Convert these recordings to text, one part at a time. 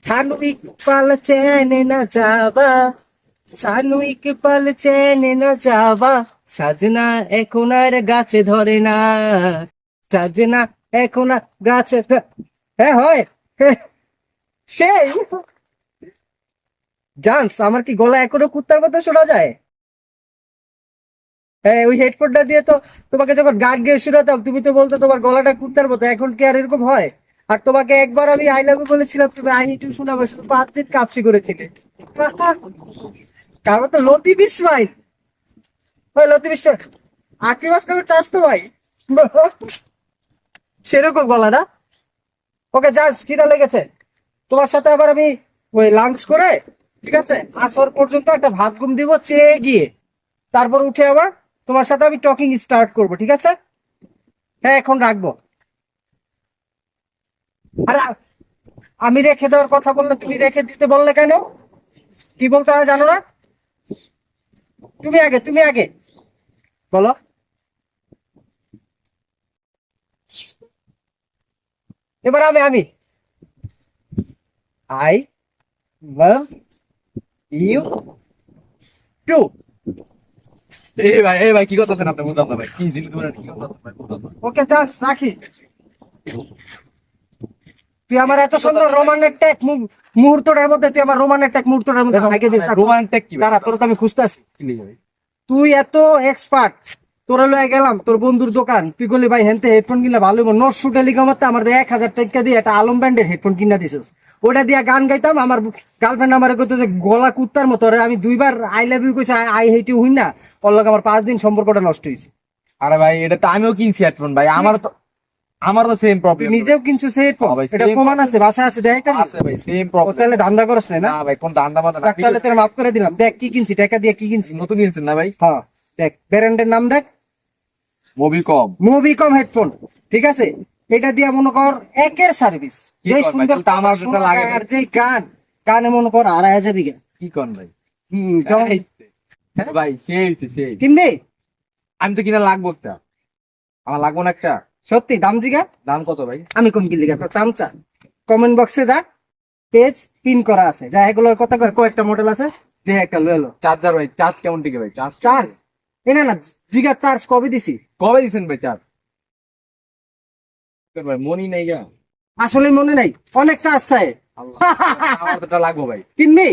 ਸਾਨੂੰ ਇੱਕ ਪਲ ਚੈਨ ਨਾ ਜਾਵਾ ਸਾਨੂੰ ਇੱਕ পল চেন না যাওয়া সাজনা এখন আর গাছে ধরে না সাজনা এখন আর গাছে ধ- হ্যাঁ হয় হ্যাঁ, সেই জানস আমার কি গলা এখনো কুত্তার মতো শোনা যায় হ্যাঁ ওই হেডফোনটা দিয়ে তো তোমাকে যখন গান গেয়ে শোনাতাম তুমি তো বলতো তোমার গলাটা কুত্তার মতো এখন কি আর এরকম হয় আর তোমাকে একবার আমি আই লাভ বলেছিলাম, তুমি আই হিটু শোনাবে, শুধু পাঁচ দিন কাপসি করেছিলে কারণ তো লতিফ ইসমাইল ওই লতিফ ইসমাইল আকিব আসলামের চাষ তো ভাই। সেরকম বলা না? ওকে যাস খিদা লেগেছে। তোমার সাথে আবার আমি ওই লাঞ্চ করে, ঠিক আছে? আসর পর্যন্ত একটা ভাত ঘুম দিব, চেয়ে গিয়ে। তারপর উঠে আবার তোমার সাথে আমি টকিং স্টার্ট করব, ঠিক আছে? হ্যাঁ এখন রাখব। আর আমি রেখে দেওয়ার কথা বললে তুমি রেখে দিতে বললে কেন? কি বলতে হয় জানো না? তুমি আগে তুমি আগে। বলো। এবার আমি আমি। আই লাভ ইউ টু এই ভাই এই ভাই কি করতেছেন আপনি? বুঝলাম না ভাই। কি দিল তোমরা? কি ওকে রাখি। তুই আমার এত সুন্দর রোমান্টিক মুহূর্তটার মধ্যে তুই আমার রোমান্টিক মুহূর্তটার মধ্যে আগে দিস রোমান্টিক কি? দাঁড়া তোর তো আমি খুঁজতেছি। তুই এত এক্সপার্ট তোরা লয়ে গেলাম তোর বন্ধুর দোকান। তুই বলি ভাই হেনতে হেডফোন কিনলে ভালো হইব। নশো টেলিকমাতে আমার এক হাজার টাকা দিয়ে একটা আলম ব্র্যান্ডের হেডফোন কিনা দিছিস। ওটা দিয়ে গান গাইতাম আমার গার্লফ্রেন্ড আমার কইতো যে গলা কুত্তার মতো আমি দুইবার আই লাভ ইউ কইছি আই হেট ইউ হই না ওর লগে আমার পাঁচ দিন সম্পর্কটা নষ্ট হয়েছে আরে ভাই এটা তো আমিও কিনছি হেডফোন ভাই। আমার তো আমার তো সেম প্রবলেম নিজেও কিনছো সে হেডফোন হ্যাঁ এটা প্রমাণ আছে বাসা আছে দেখ আছে ভাই সেম প্রবলেম তাহলে ধান্দা করছ না না? ভাই কোন দান্দা মাদা যাক, তাহলে তোর মাফ করে দিলাম। দেখ কি কিনছি টাকা দিয়ে কি কিনছি। নতুন কিনছেন না ভাই? হ্যাঁ দেখ ব্র্যান্ডের নাম দেখ। মুভি কম মুভি কম হেডফোন ঠিক আছে? এটা দিয়ে মনে কর একের সার্ভিস যে সুন্দর তাহলে তো আমার শোনা যেটা লাগে আর যে গান গানে মনে কর আড়াই হাজার বিঘা। কি কোন ভাই? হুম? এই, ভাই সেই সেই। কিনবি? আমি তো কিনা লাগবো একটা। আমার লাগবো না একটা? সত্যি দাম জিগা দাম কত ভাই? আমি কোন কিনলি গা চামচা কমেন্ট বক্সে যা পেজ পিন করা আছে। যা এগুলো কথা কয় কয়েকটা মডেল আছে যে একটা লয়ে লো। চার্জার ভাই চার্জ কেমন টিকে ভাই? চার্জ চার্জ এ না না জিগা চার্জ কবে দিছি? কবে দিছেন ভাই চার্জ ভাই মনি নাই গা। আসলে মনে নাই অনেক চার্জ চাই। এটা লাগবো ভাই। কিনবি?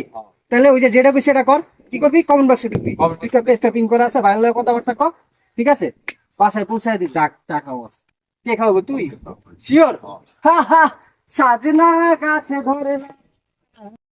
তাহলে ওই যে যেটা কই সেটা কর। কি করবি? কমেন্ট বক্সে দুইটা পেজটা পিন করা আছে ভালো কথাবার্তা কর। ঠিক আছে? বাসায় পৌঁছায় দিবি। চা চা খাওয়া কে খাওয়াবো তুই? শিওর হা হা সাজনা গাছে ধরে না।